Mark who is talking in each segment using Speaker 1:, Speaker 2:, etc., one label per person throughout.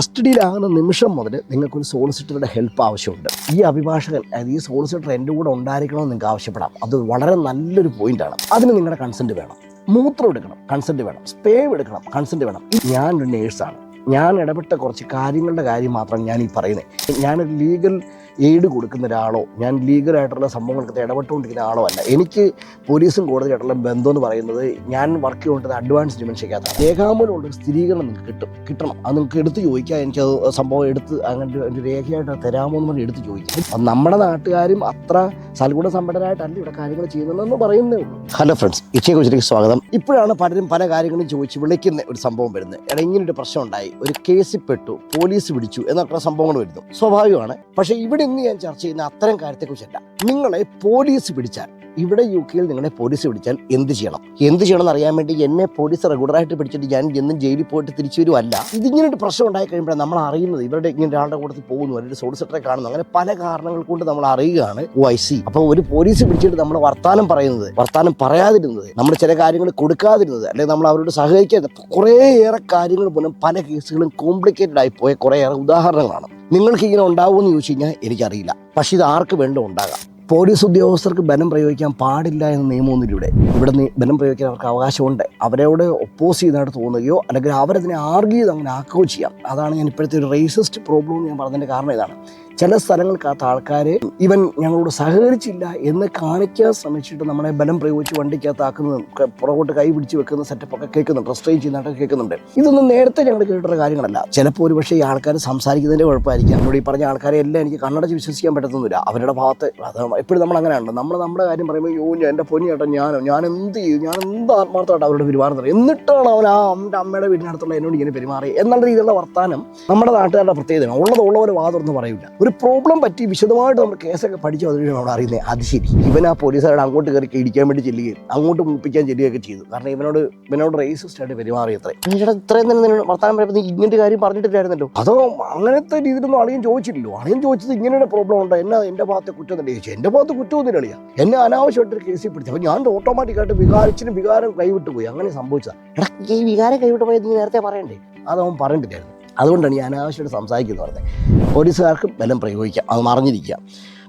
Speaker 1: കസ്റ്റഡിയിലാകുന്ന നിമിഷം മുതൽ നിങ്ങൾക്കൊരു സോളിസിറ്ററുടെ ഹെൽപ്പ് ആവശ്യമുണ്ട്. ഈ അഭിഭാഷകൻ അതായത് ഈ സോളിസിറ്റർ എന്റെ കൂടെ ഉണ്ടായിരിക്കണമെന്ന് നിങ്ങൾക്ക് ആവശ്യപ്പെടാം. അത് വളരെ നല്ലൊരു പോയിന്റാണ് അതിന് നിങ്ങളുടെ കൺസെന്റ് വേണം. മൂത്രം എടുക്കണം കൺസെന്റ് വേണം. സ്പേവ് എടുക്കണം കൺസെന്റ് വേണം. ഞാൻ ഞാനൊരു നേഴ്സാണ് ഞാൻ ഇടപെട്ട കുറച്ച് കാര്യങ്ങളുടെ കാര്യം മാത്രം ഞാൻ ഈ പറയുന്നത് ഞാനൊരു ലീഗൽ എയ്ഡ് കൊടുക്കുന്ന ഒരാളോ ഞാൻ ലീഗലായിട്ടുള്ള സംഭവങ്ങൾക്ക് ഇടപെട്ടുകൊണ്ടിരിക്കുന്ന ആളോ അല്ല. എനിക്ക് പോലീസും കോടതിയായിട്ടുള്ള ബന്ധം എന്ന് പറയുന്നത് ഞാൻ വർക്ക് ചെയ്തുകൊണ്ടത് അഡ്വാൻസ് ഡിമെൻഷയ്ക്കകത്താണ് രേഖാമൂലമുള്ള ഒരു സ്ഥിരീകരണം നിങ്ങൾക്ക് കിട്ടും കിട്ടണം. അത് നിങ്ങൾക്ക് എടുത്ത് ചോദിക്കാൻ എനിക്ക് അത് സംഭവം എടുത്ത് അങ്ങനെ ഒരു രേഖയായിട്ട് തരാമോ എന്ന് പറഞ്ഞ് എടുത്ത് ചോദിക്കാം. നമ്മുടെ നാട്ടുകാരും അത്ര സൽഗുണ സമ്പന്നരായിട്ടല്ല ഇവിടെ കാര്യങ്ങൾ ചെയ്യുന്നതെന്ന് പറയുന്നേ ഉള്ളൂ. ഹലോ ഫ്രണ്ട്സ് ഇച്ചയെ കുറിച്ചിലേക്ക് സ്വാഗതം. ഇപ്പോഴാണ് പലരും പല കാര്യങ്ങളും ചോദിച്ച് വിളിക്കുന്ന ഒരു സംഭവം വരുന്നത്. എടാ ഇങ്ങനൊരു പ്രശ്നം ഉണ്ടായി ഒരു കേസിൽ പെട്ടു പോലീസ് പിടിച്ചു എന്നൊക്കെ സംഭവങ്ങൾ വരുന്നു. സ്വാഭാവികമാണ്. പക്ഷേ ഇവിടെ ഇന്ന് ഞാൻ ചർച്ച ചെയ്യുന്ന അത്തരം കാര്യത്തെക്കുറിച്ചല്ല. നിങ്ങളെ പോലീസ് പിടിച്ചാൽ ഇവിടെ യു കെയിൽ നിങ്ങളെ പോലീസ് പിടിച്ചാൽ എന്ത് ചെയ്യണം? എന്ത് ചെയ്യണം എന്ന് അറിയാൻ വേണ്ടി എന്നെ പോലീസ് റെഗുലറായിട്ട് പിടിച്ചിട്ട് ഞാൻ എന്നും ജയിലിൽ പോയിട്ട് തിരിച്ചു വരുമല്ല ഇതിങ്ങനെ ഒരു പ്രശ്നം ഉണ്ടായി കഴിയുമ്പോഴാണ് നമ്മൾ അറിയുന്നത്. ഇവരുടെ ഇങ്ങനെ ഒരാളുടെ കൂട്ടത്തിൽ പോകുന്നു അല്ലെങ്കിൽ സോളിസിറ്ററെ കാണുന്നു. അങ്ങനെ പല കാരണങ്ങൾ കൊണ്ട് നമ്മൾ അറിയുകയാണ് ഓ ഐ സി അപ്പോൾ ഒരു പോലീസ് പിടിച്ചിട്ട് നമ്മൾ വർത്താനം പറയുന്നത് വർത്താനം പറയാതിരുന്നത് നമ്മൾ ചില കാര്യങ്ങൾ കൊടുക്കാതിരുന്നത് അല്ലെങ്കിൽ നമ്മൾ അവരോട് സഹകരിക്കാതെ കുറേയേറെ കാര്യങ്ങൾ പോലും പല കേസുകളും കോംപ്ലിക്കേറ്റഡ് ആയി പോയ കുറേയേറെ ഉദാഹരണങ്ങളാണ്. നിങ്ങൾക്ക് ഇങ്ങനെ ഉണ്ടാവുമെന്ന് ചോദിച്ചു കഴിഞ്ഞാൽ എനിക്കറിയില്ല. പക്ഷേ ഇത് ആർക്ക് വേണ്ട ഉണ്ടാകാം. പോലീസ് ഉദ്യോഗസ്ഥർക്ക് ബലം പ്രയോഗിക്കാൻ പാടില്ല എന്ന നിയമമൊന്നുമില്ല ഇവിടെ ഇവിടെ ബലം പ്രയോഗിക്കാൻ അവർക്ക് അവകാശമുണ്ട്. അവരോട് ഒപ്പോസ് ചെയ്തതായിട്ട് തോന്നുകയോ അല്ലെങ്കിൽ അവരതിനെ ആർഗ്യ ചെയ്ത് അങ്ങനെ ആക്കുകയോ ചെയ്യാം. അതാണ് ഞാൻ ഇപ്പോഴത്തെ ഒരു റേസിസ്റ്റ് പ്രോബ്ലം എന്ന് ഞാൻ പറഞ്ഞതിന്റെ കാരണം ഇതാണ്. ചില സ്ഥലങ്ങൾക്കകത്ത് ആൾക്കാർ ഇവൻ ഞങ്ങളോട് സഹകരിച്ചില്ല എന്ന് കാണിക്കാൻ ശ്രമിച്ചിട്ട് നമ്മളെ ബലം പ്രയോഗിച്ച് വണ്ടിക്കകത്ത് ആക്കുന്നതും ക- പുറകോട്ട് കൈ പിടിച്ച് വെക്കുന്ന സെറ്റപ്പ് ഒക്കെ കേൾക്കുന്നുണ്ട്. റെസ്ട്രെയിൻ ചെയ്യുന്നതൊക്കെ കേൾക്കുന്നുണ്ട്. ഇതൊന്നും നേരത്തെ ഞങ്ങൾ കേട്ടിട്ടുള്ള കാര്യങ്ങളല്ല. ചിലപ്പോൾ ഒരു പക്ഷേ ഈ ആൾക്കാർ സംസാരിക്കുന്നതിന്റെ കുഴപ്പമായിരിക്കും. എന്നോട് ഈ പറഞ്ഞ ആൾക്കാരെ എല്ലാം എനിക്ക് കണ്ണടച്ച് വിശ്വസിക്കാൻ പറ്റത്തൊന്നുമില്ല. അവരുടെ ഭാഗത്ത് അത് എപ്പോഴും നമ്മൾ അങ്ങനെയാണ് നമ്മൾ നമ്മുടെ കാര്യം പറയുമ്പോൾ യോ ഞാൻ എന്റെ പൊന്നി ചേട്ടാ ഞാനോ ഞാൻ എന്ത് ചെയ്യും ഞാൻ എന്ത് ആത്മാർത്ഥമായിട്ട് അവരോട് പെരുമാറുന്നത് എന്നിട്ടാണ് അവൻ ആ അവന്റെ അമ്മയുടെ വീടിനടുത്തുള്ള എന്നോട് ഇങ്ങനെ പെരുമാറി എന്നുള്ള രീതിയിലുള്ള വർത്താനം നമ്മുടെ നാട്ടുകാരുടെ പ്രത്യേകതയാണ്. ഉള്ളത് ഉള്ളവർ വാതുറന്ന് പറയില്ല ഒരു പ്രോബ്ലം പറ്റി വിശദമായിട്ട് നമ്മൾ കേസൊക്കെ പഠിച്ചു അതിനാണ് അവിടെ അറിയുന്നത് അത് ശരി. ഇവൻ ആ പോലീസുകാരുടെ അങ്ങോട്ട് കയറി ഇടിക്കാൻ വേണ്ടി ചെല്ലുകയും അങ്ങോട്ട് മുപ്പിക്കാൻ ചെല്ലുകയൊക്കെ ചെയ്തു. കാരണം ഇവനോട് ഇവനോട് റേസിസ്റ്റ് ആയിട്ട് പെരുമാറി അത്രേ. ചേട്ടാ ഇത്രയും തന്നെ നിന്നോട് വർത്താനം പറയുമ്പോൾ ഇങ്ങനത്തെ കാര്യം പറഞ്ഞിട്ടില്ലായിരുന്നല്ലോ? അതോ അങ്ങനത്തെ രീതിയിലൊന്നും അളിയും ചോദിച്ചില്ലല്ലോ? അളിയും ചോദിച്ചത് ഇങ്ങനെയുള്ള പ്രോബ്ലം ഉണ്ടോ? എന്നാ എന്റെ ഭാഗത്തെ കുറ്റം തന്നെ ചോദിച്ചു എന്റെ ഭാഗത്ത് കുറ്റമൊന്നും അളിയാ. എന്നെ അനാവശ്യമായിട്ടൊരു കേസിൽ പിടിച്ചു അപ്പോൾ ഞാൻ ഓട്ടോമാറ്റിക്കായിട്ട് വികാരിച്ചിന് വികാരം കൈവിട്ട് പോയി അങ്ങനെ സംഭവിച്ചതാണ് എടാ ഈ വികാരം കൈവിട്ട് പോയത് നീ നേരത്തെ പറയണ്ടേ? അതവൻ പറഞ്ഞിട്ടില്ലായിരുന്നു. അതുകൊണ്ടാണ് ഞാൻ അനാവശ്യമായിട്ട് സംസാരിക്കുന്നത് പറഞ്ഞത്. പോലീസുകാർക്ക് ബലം പ്രയോഗിക്കാം. അത് മറിഞ്ഞിരിക്കുക.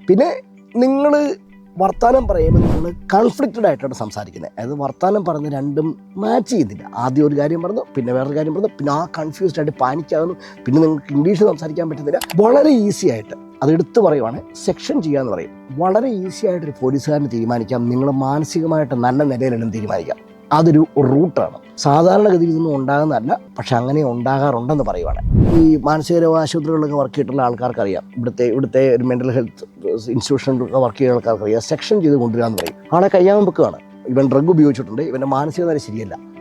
Speaker 1: പിന്നെ നിങ്ങൾ വർത്തമാനം പറയുമ്പോൾ നിങ്ങൾ കൺഫ്ലിക്റ്റഡ് ആയിട്ടാണ് സംസാരിക്കുന്നത്. അതായത് വർത്തമാനം പറഞ്ഞ് രണ്ടും മാച്ച് ചെയ്യുന്നില്ല. ആദ്യം ഒരു കാര്യം പറഞ്ഞു പിന്നെ വേറൊരു കാര്യം പറഞ്ഞു പിന്നെ ആ കൺഫ്യൂസ്ഡ് ആയിട്ട് പാനിക്കാകുന്നു പിന്നെ നിങ്ങൾക്ക് ഇംഗ്ലീഷ് സംസാരിക്കാൻ പറ്റുന്നില്ല. വളരെ ഈസി ആയിട്ട് അത് എടുത്തു പറയുവാണ് സെക്ഷൻ ചെയ്യാന്ന് പറയും. വളരെ ഈസി ഒരു പോലീസുകാരന് തീരുമാനിക്കാം. നിങ്ങൾ മാനസികമായിട്ട് നല്ല നിലയിലെല്ലാം തീരുമാനിക്കാം. അതൊരു റൂട്ടാണ്. സാധാരണഗതിയിൽ ഇതൊന്നും ഉണ്ടാകുന്നതല്ല പക്ഷെ അങ്ങനെ ഉണ്ടാകാറുണ്ടെന്ന് പറയുവാണ്. ഈ മാനസിക രോഗ ആശുപത്രികളിലൊക്കെ വർക്ക് ചെയ്തിട്ടുള്ള ആൾക്കാർക്കറിയാം. ഇവിടുത്തെ ഇവിടുത്തെ ഒരു മെന്റൽ ഹെൽത്ത് ഇൻസ്റ്റിറ്റ്യൂഷനിലൊക്കെ വർക്ക് ചെയ്യുന്ന ആൾക്കാർക്കറിയാം. സെക്ഷൻ ചെയ്ത് കൊണ്ടുവരാമെന്ന് പറയും. ആളെ കയ്യാൻ വെക്കുകയാണ് ഇവൻ ഡ്രഗ് ഉപയോഗിച്ചിട്ടുണ്ട്. ഇവന്റെ മാനസികത ശരിയല്ല.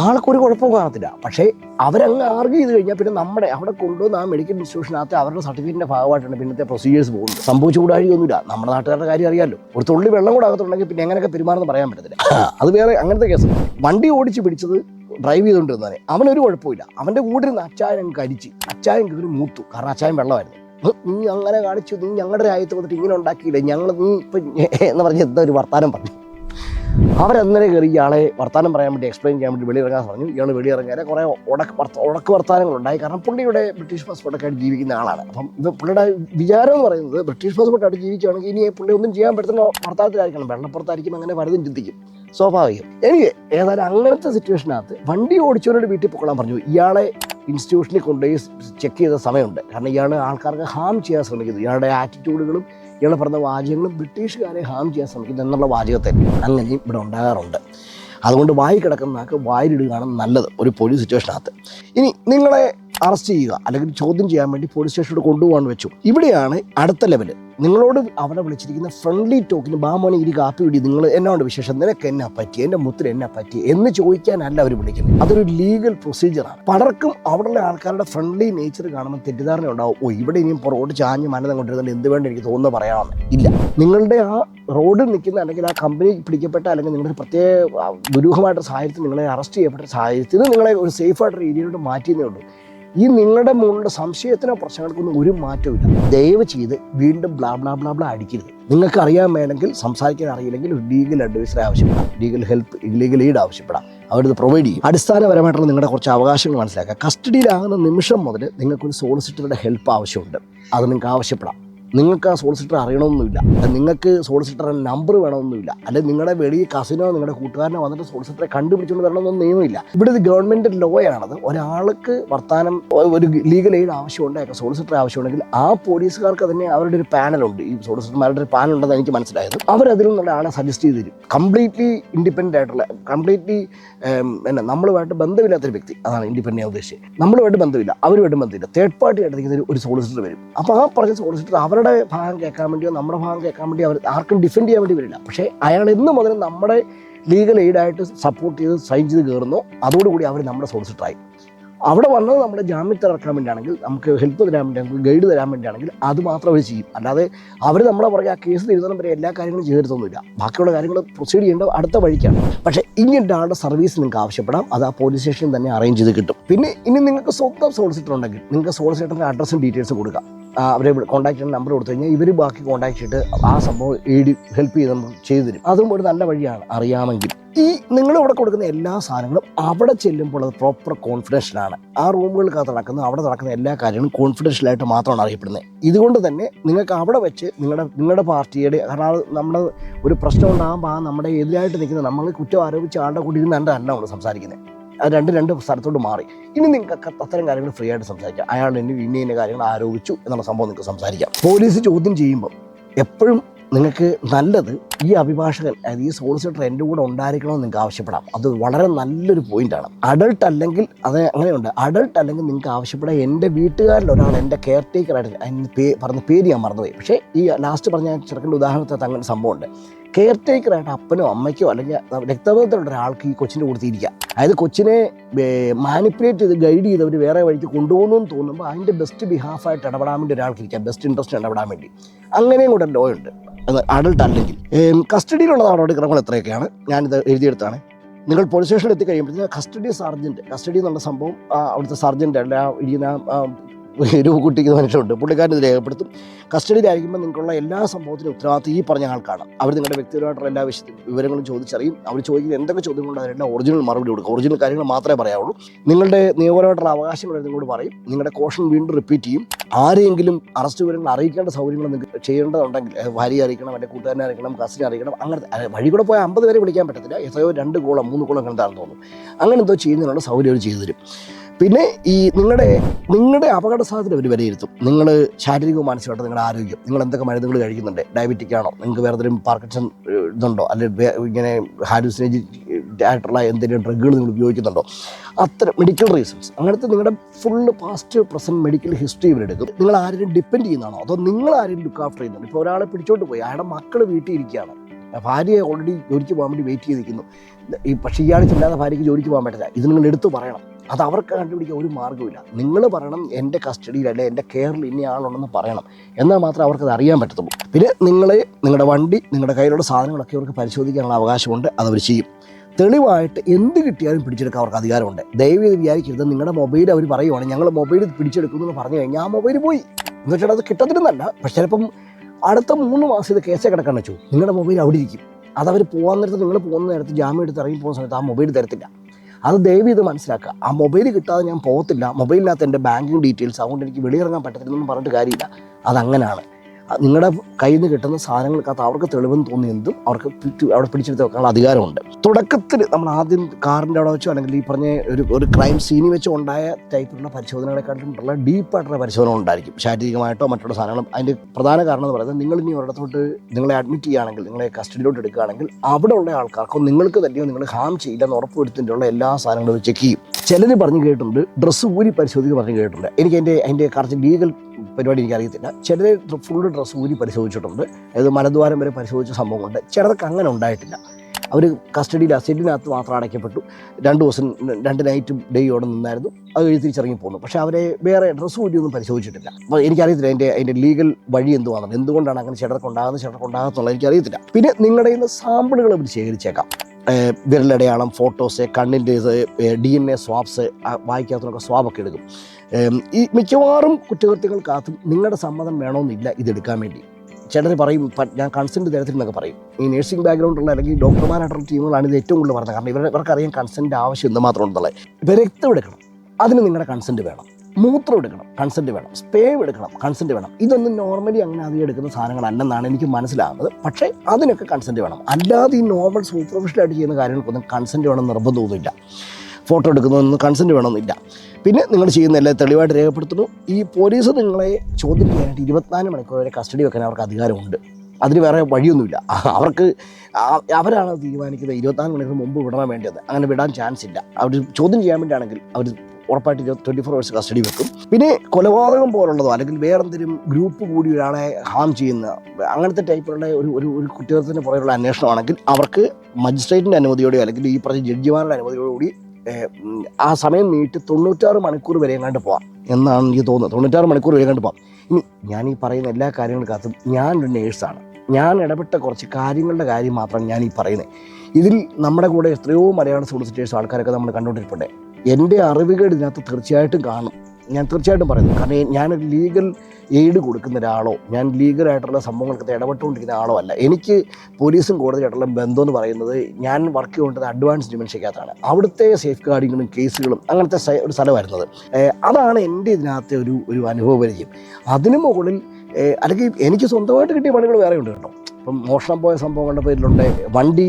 Speaker 1: ആൾക്കൊരു കുഴപ്പവും കാണത്തില്ല. പക്ഷേ അവരങ്ങ് ആർഗ്യ ചെയ്ത് കഴിഞ്ഞാൽ പിന്നെ നമ്മുടെ അവിടെ കൊണ്ടുവന്ന് ആ മെഡിക്കൽ ഇൻസ്റ്റിറ്റ്യൂഷനകത്ത് അവരുടെ സർട്ടിഫിക്കറ്റിന്റെ ഭാഗമായിട്ടാണ് പിന്നത്തെ പ്രൊസീജിയേഴ്സ് പോകുന്നത്. സംഭവിച്ചു കൂടാഴിയൊന്നുമില്ല നമ്മുടെ നാട്ടുകാരുടെ കാര്യം അറിയാമല്ലോ ഒരു തുള്ളി വെള്ളം കൂടെ അകത്തുണ്ടെങ്കിൽ പിന്നെ എങ്ങനെയൊക്കെ പെരുമാറുന്ന പറയാൻ പറ്റത്തില്ല. അത് വേറെ അങ്ങനത്തെ കേസ് വണ്ടി ഓടിച്ച് പിടിച്ചത് ഡ്രൈവ് ചെയ്തുകൊണ്ടിരുന്നവനെ. അവനൊരു കുഴപ്പമില്ല അവന്റെ കൂടെ ഇരുന്ന് അച്ചായൻ കരിച്ച് അച്ചായൻ കയറി മൂത്തു. കാരണം അച്ചായൻ വെള്ളമായിരുന്നു. നീ അങ്ങനെ കാണിച്ചു. നീ ഞങ്ങളുടെ രാജ്യത്ത് വന്നിട്ട് ഇങ്ങനെ ഉണ്ടാക്കിയില്ലേ? ഞങ്ങൾ നീ ഇപ്പം എന്ന് പറഞ്ഞ് എന്താ ഒരു വർത്താനം പറഞ്ഞു. അവരന്നേരം കയറി ഇയാളെ വർത്താനം പറയാൻ വേണ്ടി എക്സ്പ്ലെയിൻ ചെയ്യാൻ വേണ്ടി വെളിയിറങ്ങാൻ പറഞ്ഞു. ഇയാൾ വെളിയിറങ്ങിയാൽ കുറേ ഉടക്ക് ഉടക്ക് വർത്താനങ്ങളുണ്ടായി. കാരണം പുള്ളിയുടെ ബ്രിട്ടീഷ് പാസ്പോർട്ടൊക്കെ ആയിട്ട് ജീവിക്കുന്ന ആളാണ്. അപ്പം ഇത് പുള്ളിയുടെ വിചാരം എന്ന് പറയുന്നത് ബ്രിട്ടീഷ് പാസ്പോർട്ടായിട്ട് ജീവിക്കുകയാണെങ്കിൽ ഇനി പുള്ളി ഒന്നും ചെയ്യാൻ പറ്റുന്ന വർത്താനത്തിലായിരിക്കണം. വെള്ളപ്പുറത്തായിരിക്കും അങ്ങനെ പലതും ചിന്തിക്കും. സ്വാഭാവികം. എനിക്ക് ഏതായാലും അങ്ങനത്തെ സിറ്റുവേഷനകത്ത് വണ്ടി ഓടിച്ചവരോട് വീട്ടിൽ പൊക്കോളാൻ പറഞ്ഞു. ഇയാളെ ഇൻസ്റ്റിറ്റ്യൂഷനിൽ കൊണ്ടുപോയി ചെക്ക് ചെയ്ത സമയമുണ്ട്. കാരണം ഇയാൾ ആൾക്കാർക്ക് ഹാം ചെയ്യാൻ ശ്രമിക്കുന്നത് ഇയാളുടെ ആറ്റിറ്റ്യൂഡുകളും ഇയാൾ പറഞ്ഞ വാചകങ്ങൾ ബ്രിട്ടീഷുകാരെ ഹാം ചെയ്യാൻ ശ്രമിക്കുന്നു എന്നുള്ള വാചകത്തെ അങ്ങനെയും ഇവിടെ ഉണ്ടാകാറുണ്ട്. അതുകൊണ്ട് വായി കിടക്കുന്ന നാക്ക് വായിലിടുകയാണ് നല്ലത് ഒരു പോലീസ് സിറ്റുവേഷനകത്ത് ഇനി നിങ്ങളെ അറസ്റ്റ് ചെയ്യുക അല്ലെങ്കിൽ ചോദ്യം ചെയ്യാൻ വേണ്ടി പോലീസ് സ്റ്റേഷനിൽ കൊണ്ടുപോകാൻ വെച്ചു. ഇവിടെയാണ് അടുത്ത ലെവൽ നിങ്ങളോട് അവിടെ വിളിച്ചിരിക്കുന്ന ഫ്രണ്ട്ലി ടോക്കിന് ബാമോനെ ഇരി കാപ്പി പിടി നിങ്ങൾ എന്നോട് വിശേഷം? നിനക്ക് എന്നാ പറ്റി? എന്റെ മുത്തിന് എന്നാ പറ്റി? എന്ന് ചോദിക്കാനല്ല അവർ വിളിക്കുന്നത്. അതൊരു ലീഗൽ പ്രൊസീജിയറാണ് പലർക്കും അവിടെയുള്ള ആൾക്കാരുടെ ഫ്രണ്ട്ലി നേച്ചർ കാണുമ്പോൾ തെറ്റിദ്ധാരണ ഉണ്ടാവും. ഓ ഇവിടെ ഇനിയും പുറകോട്ട് ചാഞ്ഞ് മനം കൊണ്ടിരുന്നുണ്ട് എന്ത് വേണ്ട എനിക്ക് തോന്നുന്നു പറയാമെന്ന്. ഇല്ല. നിങ്ങളുടെ ആ റോഡിൽ നിൽക്കുന്ന അല്ലെങ്കിൽ ആ കമ്പനി പിടിക്കപ്പെട്ട അല്ലെങ്കിൽ നിങ്ങളുടെ പ്രത്യേക ദുരൂഹമായിട്ടുള്ള ദുരൂഹമായിട്ട് സാഹചര്യത്തിൽ നിങ്ങളെ അറസ്റ്റ് ചെയ്യപ്പെട്ട സാഹചര്യത്തിൽ നിങ്ങളെ ഒരു സേഫായിട്ടുള്ള രീതിയിലോട്ട് മാറ്റിയതേ ഉള്ളൂ. ഈ നിങ്ങളുടെ മുകളിലെ സംശയത്തിനോ പ്രശ്നങ്ങൾക്കൊന്നും ഒരു മാറ്റവും ദയവ് ചെയ്ത് വീണ്ടും ബ്ലാ ബ്ലാ ബ്ലാ ബ്ലാ അടിക്കരുത്. നിങ്ങൾക്ക് അറിയാൻ വേണമെങ്കിൽ സംസാരിക്കാൻ അറിയില്ലെങ്കിൽ ഒരു ലീഗൽ അഡ്വൈസറെ ആവശ്യപ്പെടാം. ലീഗൽ ഹെൽപ്പ് ലീഗൽ എയ്ഡ് ആവശ്യപ്പെടാം. അവരത് പ്രൊവൈഡ് ചെയ്യും. അടിസ്ഥാനപരമായിട്ടുള്ള നിങ്ങളുടെ കുറച്ച് അവകാശങ്ങൾ മനസ്സിലാക്കുക. കസ്റ്റഡിയിലാകുന്ന നിമിഷം മുതൽ നിങ്ങൾക്കൊരു സോളിസിറ്ററുടെ ഹെൽപ്പ് ആവശ്യമുണ്ട്. അത് നിങ്ങൾക്ക് ആവശ്യപ്പെടാം. നിങ്ങൾക്ക് ആ സോളിസിറ്റർ അറിയണമെന്നില്ല. നിങ്ങൾക്ക് സോളിസിറ്ററിന്റെ നമ്പർ വേണമെന്നില്ല. അല്ലെങ്കിൽ നിങ്ങളുടെ വെളിയിൽ കസിനോ നിങ്ങളുടെ കൂട്ടുകാരനോ വന്നിട്ട് സോളിസിറ്ററെ കണ്ടുപിടിച്ചുകൊണ്ട് വരണമെന്നൊന്നും നിയമമില്ല. ഇവിടെ ഇത് ഗവൺമെന്റ് ലോയാണത് ഒരാൾക്ക് വർത്താനം ഒരു ലീഗൽ എയ്ഡ് ആവശ്യമുണ്ടെങ്കിൽ സോളിസിറ്റർ ആവശ്യമുണ്ടെങ്കിൽ ആ പോലീസുകാർക്ക് തന്നെ അവരുടെ ഒരു പാനലുണ്ട് ഈ സോളിസിറ്റർമാരുടെ ഒരു പാനൽ ഉണ്ടെന്ന് എനിക്ക് മനസ്സിലായത്. അവരതിൽ നിന്നുള്ള ആളെ സജസ്റ്റ് ചെയ്ത് തരും കംപ്ലീറ്റ്ലി ഇൻഡിപെൻഡന്റ് ആയിട്ടുള്ള കംപ്ലീറ്റ്ലി എന്നാ നമ്മളുമായിട്ട് ബന്ധമില്ലാത്തൊരു വ്യക്തി. അതാണ് ഇൻഡിപെൻഡന്റ് ഉദ്ദേശിച്ചത്. നമ്മളുമായിട്ട് ബന്ധമില്ല. അവരുമായിട്ട് ബന്ധമില്ല. തേർഡ് പാർട്ടി ആയിട്ട് ഒരു സോളിസിറ്റർ വരും. അപ്പോൾ ആ പറഞ്ഞ സോളിസിറ്റർ അവരുടെ ഭാഗം കേൾക്കാൻ വേണ്ടിയോ നമ്മുടെ ഭാഗം കേൾക്കാൻ വേണ്ടിയോ അവർ ആർക്കും ഡിഫെൻഡ് ചെയ്യാൻ വേണ്ടി വരില്ല. പക്ഷേ അയാൾ എന്ന് മുതൽ നമ്മുടെ ലീഗൽ എയ്ഡായിട്ട് സപ്പോർട്ട് ചെയ്ത് സൈൻ ചെയ്ത് കയറുന്നു അതോടുകൂടി അവർ നമ്മുടെ സോളിസിറ്ററായി അവിടെ വന്നത് നമ്മുടെ ജാമ്യത്തിൽ ഇറക്കാൻ വേണ്ടിയാണെങ്കിൽ നമുക്ക് ഹെൽപ്പ് തരാൻ വേണ്ടിയാണെങ്കിൽ ഗൈഡ് തരാൻ വേണ്ടിയാണെങ്കിൽ അത് മാത്രം അവർ ചെയ്യും. അല്ലാതെ അവർ നമ്മളെ പുറകെ ആ കേസ് തിരുത്തണം വരെ എല്ലാ കാര്യങ്ങളും ചെയ്തിരുത്തൊന്നുമില്ല ബാക്കിയുള്ള കാര്യങ്ങൾ പ്രൊസീഡ് ചെയ്യേണ്ട അടുത്ത വഴിക്കാണ്. പക്ഷേ ഇങ്ങനത്തെ ആളുടെ സർവീസ് നിങ്ങൾക്ക് ആവശ്യപ്പെടാം. അത് ആ പോലീസ് സ്റ്റേഷനിൽ തന്നെ അറേഞ്ച് ചെയ്ത് കിട്ടും. പിന്നെ ഇനി നിങ്ങൾക്ക് സ്വന്തം സോളിസിറ്റർ ഉണ്ടെങ്കിൽ നിങ്ങൾക്ക് സോളിസിറ്ററിന്റെ അഡ്രസ്സും ഡീറ്റെയിൽസും കൊടുക്കാം. അവരെ കോൺടാക്ട് ചെയ്യുന്ന നമ്പർ കൊടുത്തു കഴിഞ്ഞാൽ ഇവർ ബാക്കി കോൺടാക്ട് ചെയ്തിട്ട് ആ സംഭവം എയ്ഡ് ഹെൽപ്പ് ചെയ്ത് നമുക്ക് ചെയ്തു തരും. അതും ഒരു നല്ല വഴിയാണ് അറിയാമെങ്കിൽ. ഈ നിങ്ങൾ ഇവിടെ കൊടുക്കുന്ന എല്ലാ സാധനങ്ങളും അവിടെ ചെല്ലുമ്പോൾ അത് പ്രോപ്പർ കോൺഫിഡൻഷ്യലാണ് ആ റൂമുകൾക്കകത്ത് നടക്കുന്ന അവിടെ നടക്കുന്ന എല്ലാ കാര്യങ്ങളും കോൺഫിഡൻഷ്യലായിട്ട് മാത്രമാണ് അറിയപ്പെടുന്നത്. ഇതുകൊണ്ട് തന്നെ നിങ്ങൾക്ക് അവിടെ വെച്ച് നിങ്ങളുടെ നിങ്ങളുടെ പാർട്ടിയുടെ കാരണം നമ്മുടെ ഒരു പ്രശ്നം ഉണ്ടാകുമ്പോൾ ആ നമ്മുടെ എതിരായിട്ട് നിൽക്കുന്ന നമ്മൾ കുറ്റം ആരോപിച്ച ആളുടെ കൂടി ഇരുന്ന് അല്ല നമ്മൾ സംസാരിക്കുന്നത്. അത് രണ്ട് രണ്ട് സ്ഥലത്തോട്ട് മാറി. ഇനി നിങ്ങൾക്ക് അത്തരം കാര്യങ്ങൾ ഫ്രീ ആയിട്ട് സംസാരിക്കാം. അയാൾ എന്നെ ഇന്ന ഇന്ന കാര്യങ്ങൾ ആരോപിച്ചു എന്നുള്ള സംഭവം നിങ്ങൾക്ക് സംസാരിക്കാം. പോലീസ് ചോദ്യം ചെയ്യുമ്പോൾ എപ്പോഴും നിങ്ങൾക്ക് നല്ലത് ഈ അഭിഭാഷകൻ അതായത് ഈ സോളിസിറ്റർ എന്റെ കൂടെ ഉണ്ടായിരിക്കണമെന്ന് നിങ്ങൾക്ക് ആവശ്യപ്പെടാം. അത് വളരെ നല്ലൊരു പോയിന്റാണ് അഡൾട്ട് അല്ലെങ്കിൽ അത് അങ്ങനെയുണ്ട്. അഡൾട്ട് അല്ലെങ്കിൽ നിങ്ങൾക്ക് ആവശ്യപ്പെടാം. എന്റെ വീട്ടുകാരിൽ ഒരാൾ എന്റെ കെയർ ടേക്കറായിട്ട് പേ പറഞ്ഞ പേര് ഞാൻ മറന്നുപോയി. പക്ഷേ ഈ ലാസ്റ്റ് പറഞ്ഞ ചെറുക്കന്റെ ഉദാഹരണത്തിൽ അങ്ങനെ സംഭവമുണ്ട്. കെയർ ടേക്കറായിട്ട് അപ്പനോ അമ്മയ്ക്കോ അല്ലെങ്കിൽ രക്തബന്ധത്തിലുള്ള ഒരാൾക്ക് ഈ കൊച്ചിന്റെ കൊടുത്തിരിക്കുക അതായത് കൊച്ചിനെ മാനിപ്പുലേറ്റ് ചെയ്ത് ഗൈഡ് ചെയ്ത് അവർ വേറെ വഴിക്ക് കൊണ്ടുപോകുന്നു തോന്നുമ്പോൾ അതിന്റെ ബെസ്റ്റ് ബിഹാഫായിട്ട് ഇടപെടാൻ വേണ്ടി ഒരാൾക്ക് ഇരിക്കാം ബെസ്റ്റ് ഇൻട്രസ്റ്റ് ഇടപെടാൻ വേണ്ടി. അങ്ങനെയും കൂടെ ലോ ഉണ്ട്. അത് അഡൾട്ട് അല്ലെങ്കിൽ കസ്റ്റഡിയിലുള്ള നടപടിക്രമങ്ങൾ എത്രയൊക്കെയാണ്? ഞാനിത് എഴുതിയെടുത്താണ് നിങ്ങൾ പോലീസ് സ്റ്റേഷനിൽ എത്തിക്കഴിയുമ്പോഴത്തേക്ക് കസ്റ്റഡി സർജന്റ് കസ്റ്റഡി എന്നുള്ള സംഭവം അവിടുത്തെ സർജന്റ് അല്ല ഇരിക്കുന്ന രൂപക്കുട്ടിക്ക് കുട്ടിക്ക് പുള്ളിക്കാരൻ ഇത് രേഖപ്പെടുത്തും. കസ്റ്റഡിയിലായിരിക്കുമ്പോൾ നിങ്ങൾക്കുള്ള എല്ലാ സംഭവത്തിനും ഉത്തരവാദിത്വം ഈ പറഞ്ഞ ആൾക്കാണ് അവർ നിങ്ങളുടെ വ്യക്തിപരമായിട്ടുള്ള എല്ലാ വിശ വിവരങ്ങളും ചോദിച്ചറിയും. അവർ ചോദിക്കുന്ന എന്തൊക്കെ ചോദ്യങ്ങളുണ്ട് അതിനെല്ലാം ഒറിജിനൽ മറുപടി കൊടുക്കുക ഒറിജിനൽ കാര്യങ്ങൾ മാത്രമേ പറയാവുള്ളൂ. നിങ്ങളുടെ നിയമപരമായിട്ടുള്ള അവകാശങ്ങൾ നിങ്ങളോട് പറയും. നിങ്ങളുടെ കോഷൻ വീണ്ടും റിപ്പീറ്റ് ചെയ്യും. ആരെയെങ്കിലും അറസ്റ്റ് വിവരങ്ങൾ അറിയിക്കേണ്ട സൗകര്യങ്ങൾ നിങ്ങൾക്ക് ചെയ്യേണ്ടതുണ്ടെങ്കിൽ വാരി ഭാര്യയെ അറിയിക്കണം എന്റെ കൂട്ടുകാരനെ അറിയിക്കണം കസ്റ്റഡി അറിയിക്കണം അങ്ങനെ വഴി കൂടെ പോയാൽ അമ്പത് പേരെ വിളിക്കാൻ പറ്റത്തില്ല. എത്രയോ രണ്ട് കോളം മൂന്ന് കോളം കണ്ടാണെന്ന് തോന്നുന്നു. അങ്ങനെ എന്തോ ചെയ്യുന്നതിനുള്ള സൗകര്യം ചെയ്തു തരും. പിന്നെ ഈ നിങ്ങളുടെ നിങ്ങളുടെ അപകട സാധ്യത അവർ വിലയിരുത്തും. നിങ്ങൾ ശാരീരികവും മാനസികമായിട്ട് നിങ്ങളുടെ ആരോഗ്യം നിങ്ങൾ എന്തൊക്കെ മരുന്നുകൾ കഴിക്കുന്നുണ്ട് ഡയബറ്റിക് ആണോ നിങ്ങൾക്ക് വേറെ എന്തെങ്കിലും പാർക്കിൻസൺ ഇതുണ്ടോ? അല്ലെങ്കിൽ ഇങ്ങനെ ഹാലൂസിനേജ് ആയിട്ടുള്ള എന്തെങ്കിലും ഡ്രഗുകൾ നിങ്ങൾ ഉപയോഗിക്കുന്നുണ്ടോ? അത്തരം മെഡിക്കൽ റീസൺസ് അങ്ങനത്തെ നിങ്ങളുടെ full past present medical history ഇവരെടുക്കും. നിങ്ങൾ ആരെയും ഡിപ്പെൻഡ് ചെയ്യുന്നതാണോ? അതോ നിങ്ങൾ ആരെയും ലുക്ക് ആഫ്റ്റർ ചെയ്യുന്നുണ്ട് ഇപ്പോൾ ഒരാളെ പിടിച്ചോണ്ട് പോയി അയാളുടെ മക്കൾ വീട്ടിൽ ഇരിക്കുകയാണ്. ഭാര്യയെ ഓൾറെഡി ജോലിക്ക് പോകാൻ വേണ്ടി വെയിറ്റ് ചെയ്തിരിക്കുന്നു. ഈ പക്ഷേ ഇയാൾ ചെല്ലാതെ ഭാര്യയ്ക്ക് ജോലിക്ക് പോകാൻ പറ്റില്ല ഇത് നിങ്ങൾ എടുത്തു പറയണം. അത് അവർക്ക് കണ്ടുപിടിക്കാൻ ഒരു മാർഗമില്ല നിങ്ങൾ പറയണം എന്റെ കസ്റ്റഡിയിൽ അല്ലെ എന്റെ കെയറിൽ ഇനി ആളുണ്ടെന്ന് പറയണം. എന്നാൽ മാത്രമേ അവർക്കത് അറിയാൻ പറ്റത്തുള്ളൂ. പിന്നെ നിങ്ങളെ നിങ്ങളുടെ വണ്ടി നിങ്ങളുടെ കയ്യിലുള്ള സാധനങ്ങളൊക്കെ അവർക്ക് പരിശോധിക്കാനുള്ള അവകാശമുണ്ട് അതവർ ചെയ്യും. തെളിവായിട്ട് എന്ത് കിട്ടിയാലും പിടിച്ചെടുക്കാൻ അവർക്ക് അധികാരമുണ്ട്. ദയവ് ചെയ്ത് വിചാരിക്കരുത്. നിങ്ങളുടെ മൊബൈൽ അവർ പറയുവാണ് ഞങ്ങൾ മൊബൈൽ പിടിച്ചെടുക്കുന്നു എന്ന് പറഞ്ഞു കഴിഞ്ഞാൽ ആ മൊബൈൽ പോയി. എന്ന് വെച്ചാൽ അത് കിട്ടത്തില്ലെന്നല്ല. പക്ഷെ ചിലപ്പം അടുത്ത മൂന്ന് മാസം ഇത് കേസേ കിടക്കാൻ വെച്ചു. നിങ്ങളുടെ മൊബൈൽ അവിടെ ഇരിക്കും. അതവർ പോകാൻ നേരത്ത് നിങ്ങൾ പോകുന്ന നേരത്ത് ജാമ്യം എടുത്ത് ഇറങ്ങി പോകുന്ന സമയത്ത് ആ മൊബൈൽ തരത്തില്ല. അത് ദയവ് ഇത് മനസ്സിലാക്കുക. ആ മൊബൈൽ കിട്ടാതെ ഞാൻ പോകത്തില്ല. മൊബൈലിനകത്ത് എന്റെ ബാങ്കിങ് ഡീറ്റെയിൽസ് അതുകൊണ്ട് എനിക്ക് വെളിയിറങ്ങാൻ പറ്റത്തില്ലെന്നും പറഞ്ഞിട്ട് കാര്യമില്ല. അതങ്ങനെയാണ് അത് നിങ്ങളുടെ കയ്യിൽ നിന്ന് കിട്ടുന്ന സാധനങ്ങൾക്കകത്ത് അവർക്ക് തെളിവെന്ന് തോന്നി എന്തും അവർക്ക് അവിടെ പിടിച്ചെടുത്ത് വെക്കാനുള്ള അധികാരമുണ്ട്. തുടക്കത്തിൽ നമ്മൾ ആദ്യം കാറിന്റെ അവിടെ വെച്ചോ അല്ലെങ്കിൽ ഈ പറഞ്ഞ ഒരു ഒരു ക്രൈം സീനി വെച്ചോ ഉണ്ടായ ടൈപ്പിലുള്ള പരിശോധനകളെക്കാട്ടിലുള്ള ഡീപ്പായിട്ടുള്ള പരിശോധന ഉണ്ടായിരിക്കും. ശാരീരികമായിട്ടോ മറ്റുള്ള സാധനങ്ങളും. അതിന്റെ പ്രധാന കാരണം എന്ന് പറയുന്നത് നിങ്ങൾ ഇനി ഒരിടത്തോട്ട് നിങ്ങളെ അഡ്മിറ്റ് ചെയ്യുകയാണെങ്കിൽ നിങ്ങളെ കസ്റ്റഡിയിലോട്ട് എടുക്കുകയാണെങ്കിൽ അവിടെ ഉള്ള ആൾക്കാർക്കോ നിങ്ങൾക്ക് തന്നെയോ നിങ്ങൾ ഹാം ചെയ്യില്ല ചെയ്യില്ലെന്ന് ഉറപ്പുവരുത്തിന്റെയുള്ള എല്ലാ സാധനങ്ങളും ചെക്ക് ചെയ്യും. ചിലർ പറഞ്ഞു കേട്ടിട്ടുണ്ട് ഡ്രസ്സ് ഊരി പരിശോധിക്കുക പറഞ്ഞു കേട്ടിട്ടുണ്ട്. എനിക്ക് അതിന്റെ അതിന്റെ കറക്റ്റ് ലീഗൽ പരിപാടി എനിക്കറിയത്തില്ല ചിലർ ഫുൾ ഡ്രസ്സ് ഊരി പരിശോധിച്ചിട്ടുണ്ട്. അത് മലദ്വാരം വരെ പരിശോധിച്ച സംഭവമുണ്ട്. ചിലർക്ക് അങ്ങനെ ഉണ്ടായിട്ടില്ല. അവർ കസ്റ്റഡിയിൽ അസിഡിനകത്ത് മാത്രം അടയ്ക്കപ്പെട്ടു. രണ്ട് ദിവസം രണ്ട് നൈറ്റും ഡേയോടെ നിന്നായിരുന്നു. അത് കഴിഞ്ഞ് തിരിച്ചിറങ്ങി പോന്നു. പക്ഷേ അവരെ വേറെ ഡ്രസ്സ് കൂടിയൊന്നും പരിശോധിച്ചിട്ടില്ല. അപ്പോൾ എനിക്കറിയത്തില്ല അതിന്റെ അതിന്റെ ലീഗൽ വഴി എന്തുവാണെന്ന്. എന്തുകൊണ്ടാണ് അങ്ങനെ ചിലർക്ക് ഉണ്ടാകുന്നത് ചിലർക്ക് ഉണ്ടാകുന്നുള്ളത് എനിക്കറിയത്തില്ല. പിന്നെ നിങ്ങളുടെ നിന്ന് സാമ്പിളുകൾ അവർ ശേഖരിച്ചേക്കാം. വിരലടയാളം ഫോട്ടോസ് കണ്ണിന്റെ ഡി എൻ എ സ്വാബ്സ് വായിക്കാത്തതിനൊക്കെ സ്വാബൊക്കെ എടുക്കും. ഈ മിക്കവാറും കുറ്റകൃത്യങ്ങൾക്കകത്തും നിങ്ങളുടെ സമ്മതം വേണമെന്നില്ല ഇതെടുക്കാൻ വേണ്ടി. ചിലർ പറയും ഞാൻ കൺസെന്റ് തരത്തിൽ എന്നൊക്കെ പറയും. ഈ നഴ്സിംഗ് ബാക്ക്ഗ്രൗണ്ടുള്ള അല്ലെങ്കിൽ ഡോക്ടർമാരായിട്ടുള്ള ടീമുകളാണ് ഇത് ഏറ്റവും കൂടുതൽ പറഞ്ഞത്. കാരണം ഇവർ ഇവർക്കറിയാം കൺസെന്റ് ആവശ്യം എന്തുമാത്രം ഉണ്ടെന്നുള്ളത്. ഇപ്പോൾ രക്തം എടുക്കണം. അതിന് നിങ്ങളുടെ കൺസെന്റ് വേണം. മൂത്രം എടുക്കണം. കൺസെന്റ് വേണം. സ്പേവ് എടുക്കണം. കൺസെന്റ് വേണം. ഇതൊന്നും നോർമലി അങ്ങനെ അധികം എടുക്കുന്ന സാധനങ്ങളല്ലെന്നാണ് എനിക്ക് മനസ്സിലാകുന്നത് പക്ഷേ അതിനൊക്കെ കൺസെന്റ് വേണം. അല്ലാതെ ഈ നോർമൽ സൂപ്പർഫിഷ്യലായിട്ട് ചെയ്യുന്ന കാര്യങ്ങൾക്കൊന്നും കൺസെന്റ് വേണം നിർബന്ധമൊന്നുമില്ല. ഫോട്ടോ എടുക്കുന്നതൊന്നും കൺസെന്റ് വേണമെന്നില്ല. പിന്നെ നിങ്ങൾ ചെയ്യുന്ന എല്ലാം തെളിവായിട്ട് രേഖപ്പെടുത്തുന്നു. ഈ പോലീസ് നിങ്ങളെ ചോദ്യം ചെയ്യാനായിട്ട് ഇരുപത്തിനാല് മണിക്കൂർ വരെ കസ്റ്റഡി വെക്കാൻ അവർക്ക് അധികാരമുണ്ട്. അതിന് വേറെ വഴിയൊന്നുമില്ല. അവർക്ക് അവരാണ് തീരുമാനിക്കുന്നത് ഇരുപത്തിനാല് മണിക്കൂർ മുമ്പ് വിടണം വേണ്ടത്. അങ്ങനെ വിടാൻ ചാൻസ് ഇല്ല. അവർ ചോദ്യം ചെയ്യാൻ വേണ്ടിയാണെങ്കിൽ അവർ ഉറപ്പായിട്ട് ട്വന്റി ഫോർ അവേഴ്സ് കസ്റ്റഡി വെക്കും. പിന്നെ കൊലപാതകം പോലുള്ളതോ അല്ലെങ്കിൽ വേറെന്തെങ്കിലും ഗ്രൂപ്പ് കൂടി ഒരാളെ ഹാം ചെയ്യുന്ന അങ്ങനത്തെ ടൈപ്പിലുള്ള ഒരു ഒരു ഒരു കുറ്റകൃത്യത്തിന് പുറകെയുള്ള അന്വേഷണമാണെങ്കിൽ അവർക്ക് മജിസ്ട്രേറ്റിന്റെ അനുമതിയോടെയോ അല്ലെങ്കിൽ ഈ പറഞ്ഞ ജഡ്ജിമാരുടെ അനുമതിയോടുകൂടി ആ സമയം നീട്ടി തൊണ്ണൂറ്റാറ് മണിക്കൂർ വരെ എങ്ങാണ്ട് പോവാം എന്നാണ് എനിക്ക് തോന്നുന്നത്. തൊണ്ണൂറ്റാറ് മണിക്കൂർ വരെ എങ്ങാണ്ട് പോവാം. ഇനി ഞാൻ ഈ പറയുന്ന എല്ലാ കാര്യങ്ങൾക്കകത്തും ഞാനൊരു നേഴ്സാണ്. ഞാൻ ഇടപെട്ട കുറച്ച് കാര്യങ്ങളുടെ കാര്യം മാത്രം ഞാൻ ഈ പറയുന്നത് ഇതിൽ നമ്മുടെ കൂടെ എത്രയോ മലയാള സോളിസിറ്റേഴ്സ് ആൾക്കാരൊക്കെ നമ്മൾ കണ്ടുകൊണ്ടിരിപ്പുണ്ട്. എന്റെ അറിവുകൾ ഇതിനകത്ത് തീർച്ചയായിട്ടും കാണും. ഞാൻ തീർച്ചയായിട്ടും പറയുന്നു. കാരണം ഞാനൊരു ലീഗൽ എയ്ഡ് കൊടുക്കുന്ന ഒരാളോ ഞാൻ ലീഗലായിട്ടുള്ള സംഭവങ്ങൾക്ക് ഇടപെട്ടുകൊണ്ടിരിക്കുന്ന ആളോ അല്ല. എനിക്ക് പോലീസും കോടതിയായിട്ടുള്ള ബന്ധം എന്ന് പറയുന്നത് ഞാൻ വർക്ക് ചെയ്യേണ്ടത് അഡ്വാൻസ് ഡിമെൻഷ്യക്കകത്താണ് അവിടുത്തെ സേഫ് ഗാർഡിങ്ങും കേസുകളും അങ്ങനത്തെ ഒരു സ്ഥലമായിരുന്നത് അതാണ് എന്റെ ഇതിനകത്തെ ഒരു ഒരു അനുഭവപരിചയം. അതിനു മുകളിൽ അല്ലെങ്കിൽ എനിക്ക് സ്വന്തമായിട്ട് കിട്ടിയ പണികൾ വേറെ ഉണ്ട് കേട്ടോ. ഇപ്പം മോഷണം പോയ സംഭവങ്ങളുടെ പേരിലുണ്ട്. വണ്ടി